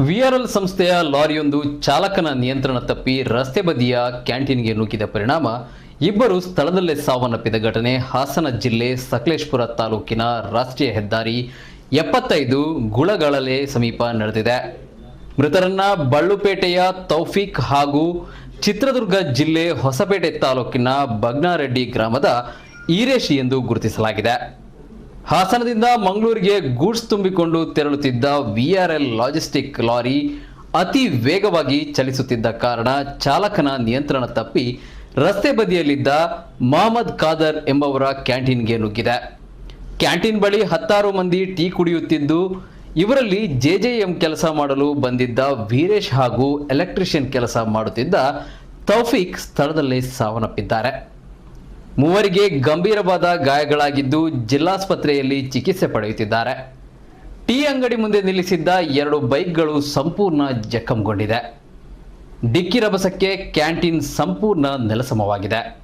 VRL ಸಂಸ್ಥೆಯ ಲಾರಿಯೊಂದು ಚಾಲಕನ ನಿಯಂತ್ರಣ ತಪ್ಪಿ ರಸ್ತೆ ಬದಿಯ ಕ್ಯಾಂಟೀನ್ಗೆ ನುಗ್ಗಿದ ಪರಿಣಾಮ, ಇಬ್ಬರು ಸ್ಥಳದಲ್ಲೇ ಸಾವನ್ನಪ್ಪಿದ ಘಟನೆ ಹಾಸನ ಜಿಲ್ಲೆ ಸಕಲೇಶ್ಪುರ ತಾಲೂಕಿನ ರಾಷ್ಟ್ರೀಯ ಹೆದ್ದಾರಿ ಎಪ್ಪತ್ತೈದು ಗುಳಗಳಲೆ ಸಮೀಪ ನಡೆದಿದೆ. ಮೃತರನ್ನ ಬಳ್ಳುಪೇಟೆಯ ತೌಫೀಕ್ ಹಾಗೂ ಚಿತ್ರದುರ್ಗ ಜಿಲ್ಲೆ ಹೊಸಪೇಟೆ ತಾಲೂಕಿನ ಬಗ್ನಾರೆಡ್ಡಿ ಗ್ರಾಮದ ಈರೇಶ್ ಎಂದು ಗುರುತಿಸಲಾಗಿದೆ. ಹಾಸನದಿಂದ ಮಂಗಳೂರಿಗೆ ಗೂಡ್ಸ್ ತುಂಬಿಕೊಂಡು ತೆರಳುತ್ತಿದ್ದ ವಿಆರ್ಎಲ್ ಲಾಜಿಸ್ಟಿಕ್ ಲಾರಿ ಅತಿ ವೇಗವಾಗಿ ಚಲಿಸುತ್ತಿದ್ದ ಕಾರಣ ಚಾಲಕನ ನಿಯಂತ್ರಣ ತಪ್ಪಿ ರಸ್ತೆ ಬದಿಯಲ್ಲಿದ್ದ ಮಹಮ್ಮದ್ ಖಾದರ್ ಎಂಬವರ ಕ್ಯಾಂಟೀನ್ಗೆ ನುಗ್ಗಿದೆ. ಕ್ಯಾಂಟೀನ್ ಬಳಿ ಹತ್ತಾರು ಮಂದಿ ಟೀ ಕುಡಿಯುತ್ತಿದ್ದು, ಇವರಲ್ಲಿ ಜೆಜೆಎಂ ಕೆಲಸ ಮಾಡಲು ಬಂದಿದ್ದ ವೀರೇಶ್ ಹಾಗೂ ಎಲೆಕ್ಟ್ರಿಷಿಯನ್ ಕೆಲಸ ಮಾಡುತ್ತಿದ್ದ ತೌಫಿಕ್ ಸ್ಥಳದಲ್ಲೇ ಸಾವನ್ನಪ್ಪಿದ್ದಾರೆ. ಮೂವರಿಗೆ ಗಂಭೀರವಾದ ಗಾಯಗಳಾಗಿದ್ದು ಜಿಲ್ಲಾಸ್ಪತ್ರೆಯಲ್ಲಿ ಚಿಕಿತ್ಸೆ ಪಡೆಯುತ್ತಿದ್ದಾರೆ. ಟೀ ಅಂಗಡಿ ಮುಂದೆ ನಿಲ್ಲಿಸಿದ್ದ ಎರಡು ಬೈಕ್ಗಳು ಸಂಪೂರ್ಣ ಜಖಂಗೊಂಡಿದೆ. ಡಿಕ್ಕಿ ರಭಸಕ್ಕೆ ಕ್ಯಾಂಟೀನ್ ಸಂಪೂರ್ಣ ನೆಲಸಮವಾಗಿದೆ.